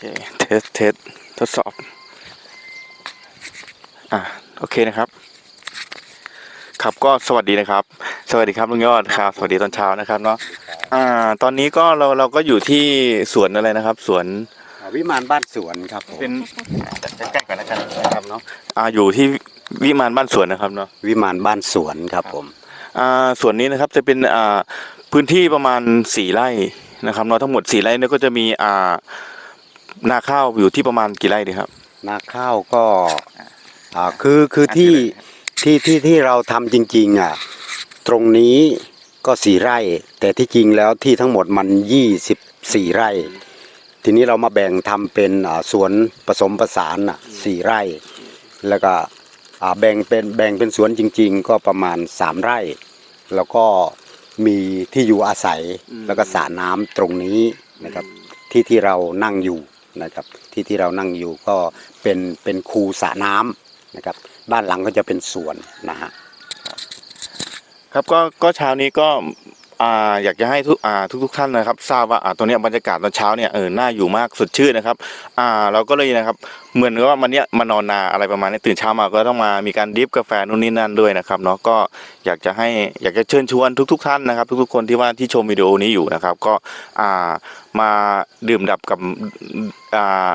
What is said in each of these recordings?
เคเทสเทสทดสอบ อะโอเคนะครับ ครับก็สวัสดีนะครับ สวัสดีครับลุงยอดครับ สวัสดีตอนเช้านะครับเนาะอ่า ตอนนี้ก็เราเราก็อยู่ที่สวนอะไรนะครับ สวนอ่าวิมานบ้านสวนครับผมเป็นใกล้ๆกันนะครับนะครับเนาะอ่าอยู่ที่วิมานบ้านสวนนะครับเนาะวิมานบ้านสวนครับผมอ่าส่วนนี้นะครับจะเป็นอ่าพื้นที่ประมาณสี่ไร่นะครับเนาะทั้งหมดสี่ไร่เนี่ยก็จะมีอ่า นาข้าวอยู่ที่ประมาณกี่ไร่ดีครับ นาข้าวก็อ่าคือคือที่ที่ที่ที่เราทำจริงๆอะตรงนี้ก็สี่ไร่ แต่ที่จริงแล้วที่ทั้งหมดมันยี่สิบสี่ไร่ ทีนี้เรามาแบ่งทำเป็นอ่าสวนผสมผสานอะสี่ไร่ แล้วก็อ่าแบ่งเป็นแบ่งเป็นสวนจริง ๆ ก็ประมาณสามไร่ แล้วก็มีที่อยู่อาศัยแล้วก็สระน้ำตรงนี้นะครับที่ที่เรานั่งอยู่ นะครับที่ที่เรานั่งอยู่ก็เป็นเป็นคูสระน้ำนะครับด้านหลังก็จะเป็นสวนนะฮะ ครับก็ก็เช้านี้ก็ อ่าอยากจะให้ทุกอ่าทุกๆท่านนะครับ ทราบว่าอ่าตรงเนี้ยบรรยากาศตอนเช้าเนี่ยเออน่าอยู่มากสดชื่นนะครับอ่าเราก็เลยนะครับเหมือนกับว่ามันเนี้ยมานอนนาอะไรประมาณนี้ตื่นเช้ามาก็ต้องมามีการดริฟกาแฟนู่นนี่นั่นด้วยนะครับเนาะก็อยากจะให้อยากจะเชิญชวนทุก ๆ ท่านนะครับ ทุกๆคนที่ว่าที่ชมวิดีโอนี้อยู่นะครับ ก็อ่ามาดื่มดับกับอ่า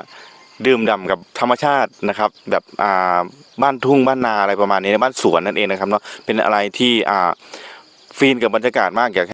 ดื่มด่ำกับธรรมชาตินะครับ แบบอ่าบ้านทุ่งบ้านนาอะไรประมาณนี้บ้านสวนนั่นเองนะครับเนาะเป็นอะไรที่อ่าฟีนกับบรรยากาศมากอยาก